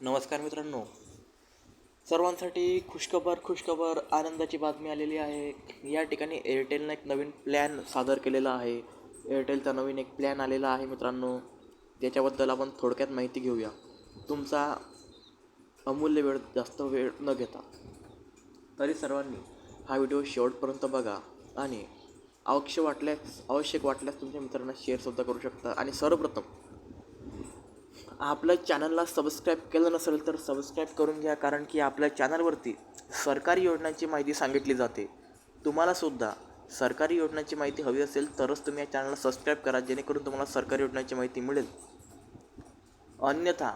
नमस्कार मित्रांनो. सर्वांसाठी खुशखबर खुशखबर आनंदाची बातमी आलेली आहे. या ठिकाणी एअरटेलनं एक नवीन प्लॅन सादर केलेला आहे. एअरटेलचा नवीन एक प्लॅन आलेला आहे मित्रांनो. त्याच्याबद्दल आपण थोडक्यात माहिती घेऊया. तुमचा अमूल्य वेळ जास्त वेळ न घेता. तरी सर्वांनी हा व्हिडिओ शेवटपर्यंत बघा आणि आवश्यक वाटल्यास आवश्यक वाटल्यास तुमच्या मित्रांना शेअरसुद्धा करू शकता. आणि सर्वप्रथम आपल्या चॅनलला सबस्क्राईब केलं नसेल तर सबस्क्राईब करून घ्या कारण की आपल्या चॅनलवरती सरकारी योजनांची माहिती सांगितली जाते. तुम्हालासुद्धा सरकारी योजनांची माहिती हवी असेल तरच तुम्ही या चॅनलला सबस्क्राईब करा जेणेकरून तुम्हाला सरकारी योजनांची माहिती मिळेल. अन्यथा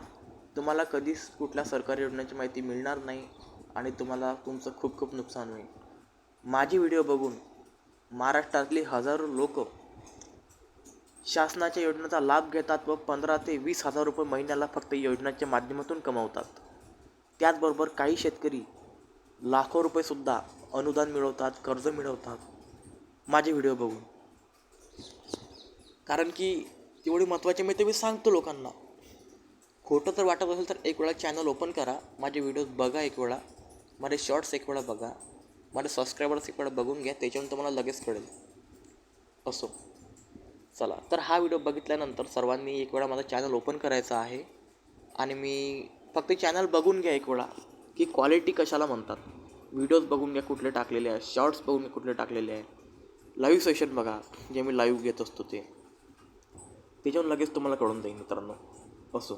तुम्हाला कधीच कुठल्या सरकारी योजनांची माहिती मिळणार नाही आणि तुम्हाला तुमचं खूप खूप नुकसान होईल. माझी व्हिडिओ बघून महाराष्ट्रातली हजारो लोक शासनाच्या योजनेचा लाभ घेतात व पंधरा ते वीस हजार रुपये महिन्याला फक्त योजनाच्या माध्यमातून कमावतात. त्याचबरोबर काही शेतकरी लाखो रुपयेसुद्धा अनुदान मिळवतात कर्ज मिळवतात. माझे व्हिडिओ बघून. कारण की तेवढी महत्त्वाची माहिती मी सांगतो लोकांना. खोटं तर वाटत असेल तर एक वेळा चॅनल ओपन करा. माझे व्हिडिओज बघा एक वेळा. माझे शॉर्ट्स एक वेळा बघा. माझे सबस्क्रायबर्स एक वेळा बघून घ्या. त्याच्यावरून तुम्हाला लगेच कळेल. असो. चला तर हा व्हिडिओ बघितल्यानंतर सर्वांनी एक वेळा माझा चॅनल ओपन करायचा आहे. आणि मी फक्त चॅनल बघून घ्या एक वेळा की क्वालिटी कशाला म्हणतात. व्हिडिओज बघून घ्या कुठले टाकलेले आहे शॉर्ट्स बघून घ्या कुठले टाकलेले आहे लाईव्ह सेशन बघा जे मी लाईव्ह घेत असतो ते. त्याच्यावरून लगेच तुम्हाला कळून जाईल मित्रांनो. असो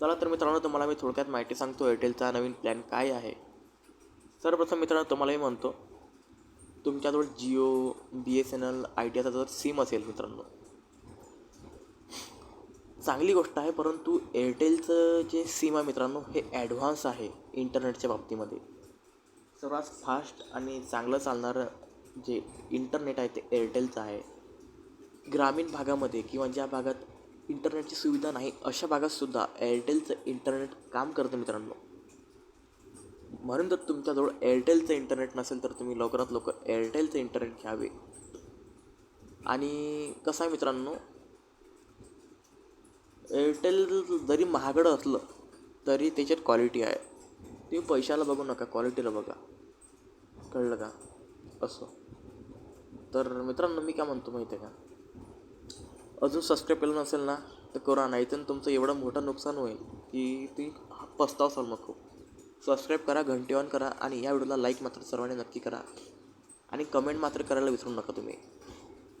चला तर मित्रांनो तुम्हाला मी थोडक्यात माहिती सांगतो एअरटेलचा नवीन प्लॅन काय आहे. सर्वप्रथम मित्रांनो तुम्हालाही म्हणतो तुमच्याजवळ Jio B S N L आयडियाचा जर सिम असेल मित्रांनो. चांगली गोष्ट आहे परंतु एअरटेलचं जे सिम आहे मित्रांनो हे ॲडव्हान्स आहे इंटरनेटच्या बाबतीमध्ये. सर्वात फास्ट आणि चांगलं चालणारं जे इंटरनेट आहे ते एअरटेलचं आहे. ग्रामीण भागामध्ये किंवा ज्या भागात इंटरनेटची सुविधा नाही अशा भागातसुद्धा एअरटेलचं इंटरनेट काम करतं मित्रांनो. म्हणून जर तुमच्याजवळ एअरटेलचं इंटरनेट नसेल तर तुम्ही लवकरात लवकर एअरटेलचं इंटरनेट घ्यावे. आणि कसं आहे मित्रांनो एअरटेल जरी महागडं असलं तरी त्याच्यात क्वालिटी आहे. तुम्ही पैशाला बघू नका क्वालिटीला बघा. कळलं का? असं. तर मित्रांनो मी काय म्हणतो माहिती आहे का? अजून सबस्क्राईब केलं नसेल ना तर करा. नाही तर तुमचं एवढं मोठं नुकसान होईल की तुम्ही पस्तावसाल मग खूप. सबस्क्राईब करा घंटी ऑन करा आणि या व्हिडिओला लाईक मात्र सर्वांनी नक्की करा. आणि कमेंट मात्र करायला विसरू नका तुम्ही.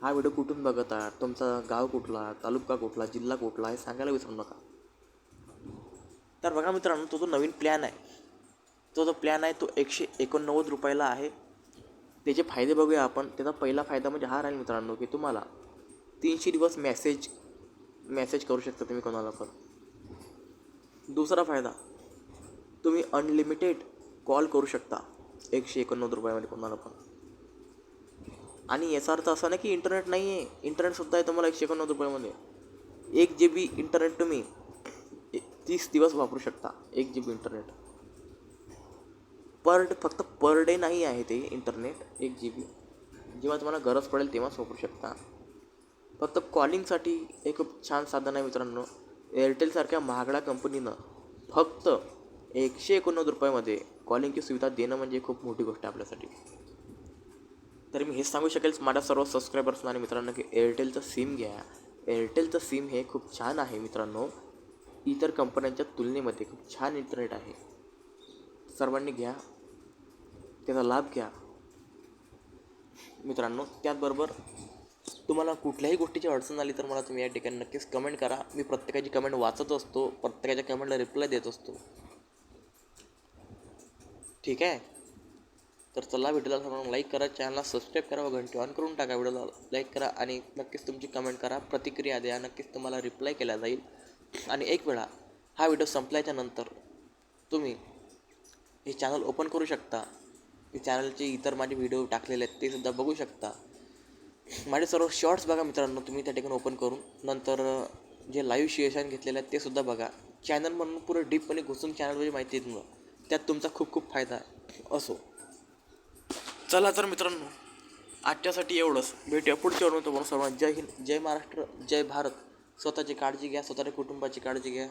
हा व्हिडिओ कुठून बघत आहात? तुमचा गाव कुठला? तालुका कुठला? जिल्हा कुठला? हे सांगायला विसरू नका. तर बघा मित्रांनो तो जो नवीन प्लॅन आहे तो जो प्लॅन आहे तो एकशे एकोणनव्वद रुपयाला आहे. त्याचे फायदे बघूया आपण. त्याचा पहिला फायदा म्हणजे हा राहील मित्रांनो की तुम्हाला तीनशे दिवस मॅसेज मॅसेज करू शकता तुम्ही कोणाला पण. दुसरा फायदा तुम्ही अनलिमिटेड कॉल करू शकता. एकशे एकोणनव्वद रुपयामध्ये कोणाला पण. आणि याचा अर्थ असा नाही की इंटरनेट नाही आहे इंटरनेटसुद्धा आहे तुम्हाला एकशे एकोणनव्वद रुपयामध्ये. एक जी बी इंटरनेट तुम्ही तीस दिवस वापरू शकता. एक G B internet per day फक्त पर डे नाही आहे ते इंटरनेट एक जी बी जेव्हा तुम्हाला गरज पडेल तेव्हाच वापरू शकता. फक्त कॉलिंगसाठी हे खूप छान साधन आहे मित्रांनो. एअरटेलसारख्या महागड्या कंपनीनं फक्त एकशे एकोणनव्वद रुपयामध्ये कॉलिंगची सुविधा देणं म्हणजे खूप मोठी गोष्ट आहे आपल्यासाठी. तर मी हे सांगू शकेल माझ्या सर्व सबस्क्रायबर्सना आणि मित्रांनो की एअरटेलचं सिम घ्या. एअरटेलचं सिम हे खूप छान आहे मित्रांनो. इतर कंपन्यांच्या तुलनेमध्ये खूप छान इंटरनेट आहे. सर्वांनी घ्या. त्याचा लाभ घ्या. मित्रांनो त्याचबरोबर तुम्हाला कुठल्याही गोष्टीची अडचण आली तर मला तुम्ही या ठिकाणी नक्कीच कमेंट करा. मी प्रत्येकाची कमेंट वाचत असतो प्रत्येकाच्या कमेंटला रिप्लाय देत असतो. ठीक आहे? तर चला व्हिडिओला सर्वांना लाईक करा चॅनलला सबस्क्राईब करा व घंटी ऑन करून टाका व्हिडिओला लाईक करा आणि नक्कीच तुमची कमेंट करा प्रतिक्रिया द्या नक्कीच तुम्हाला रिप्लाय केला जाईल. आणि एक वेळा हा व्हिडिओ संपल्याच्या नंतर तुम्ही हे चॅनल ओपन करू शकता. हे चॅनलचे इतर माझे व्हिडिओ टाकलेले आहेत ते सुद्धा बघू शकता. माझे सर्व शॉर्ट्स बघा मित्रांनो तुम्ही त्या ठिकाणी ओपन करून नंतर जे लाईव्ह शिएशन घेतलेले आहेत ते सुद्धा बघा. चॅनल म्हणून पुरं डीपपणे घुसून चॅनलवरची माहिती देऊन त्यात तुमचा खूप खूप फायदा असो. चला तर मित्रांनो आजच्यासाठी एवढंच. भेटूया पुढच्या वेळी तुम्हाला सर्वांना. जय हिंद जय महाराष्ट्र जय भारत. स्वतःची काळजी घ्या स्वतःच्या कुटुंबाची काळजी घ्या.